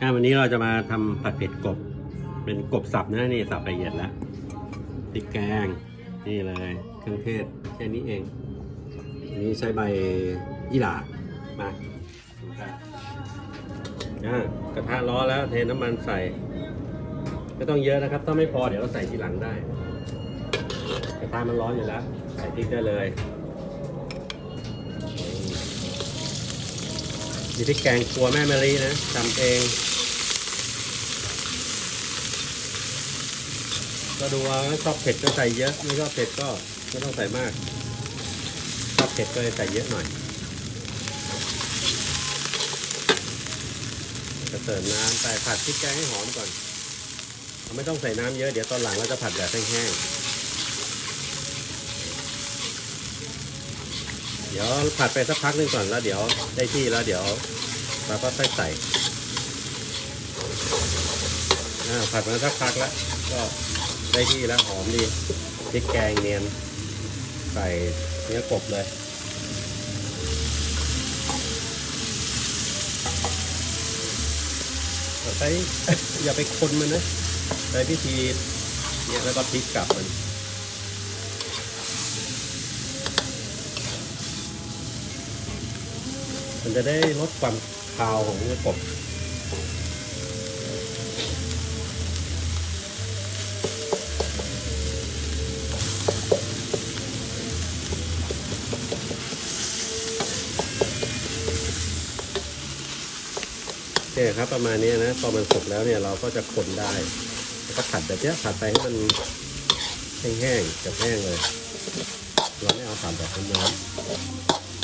อะวันนี้เราจะมาทำผัดเผ็ดกบ เป็นกบสับนะนี่สับละเอียดแล้วพริกแกง นี่เลยเครื่องเทศแค่นี้เองอันนี้ใช้ใบยี่หร่ามาดูกันอะกระทะร้อนแล้วเทน้ำมันใส่ไม่ต้องเยอะนะครับ ถ้าไม่พอเดี๋ยวเราใส่ทีหลังได้ กระทะมันร้อนอยู่แล้ว ใส่พริกได้เลย นี่พริกแกงครัวแม่มะลินะทำเอง ก็ดูว่าชอบเผ็ดก็ใส่เยอะ ไม่ชอบเผ็ดก็ไม่ต้องใส่มาก ชอบเผ็ดก็เลยใส่เยอะหน่อยจะเติมน้ำใส่ผัดพริกแกงให้หอมก่อน ไม่ต้องใส่น้ำเยอะ เดี๋ยวตอนหลังเราจะผัดแบบแห้งๆ เดี๋ยวผัดไปสักพักหนึงก่อนแล้วเดี๋ยวได้ที่แล้วเดี๋ยวเราก็ค่อยใส่อ่ผัดมาสักพักแล้วก็ได้ที่แล้วหอมดีพริกแกงเนียนใส่เนื้อกบเลยใช้อย่าไปคนมันนะใช้วิธีเนี่ยแล้วก็พลิกกลับมัน มันจะได้ลดความคาวของเนื้อกบโอเคครับประมาณนี้นะพอมันสุกแล้วเนี่ยเราก็จะคนได้แล้วก็ผัดแบบเนี้ยผัดไปให้มันแห้งๆกับแห้งเลยเราไม่เอาผัดแบบน้ำ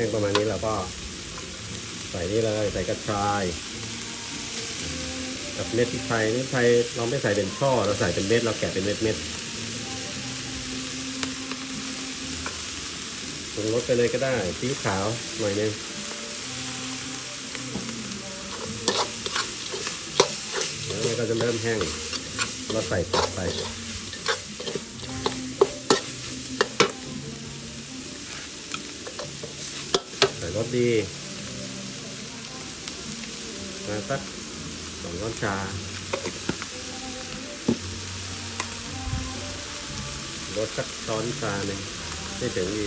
ห้งประมาณนี้เราก็ใส่นี่เลยใส่กระชายกับเม็ดพริกไทยพริกไทยเราไม่ใส่เป็นช่อเราใส่เป็นเม็ดเราแกะเป็นเม็ดเม็ดปรุงรสไปเลยก็ได้ซีอิ๊วขาวหน่อยนึงแล้วมันก็จะเริ่มแห้งเราใส่ผักไป ใส่ รสดีมาสักสองช้อนชารสสักช้อนชาหนึ่งไม่ถึงดี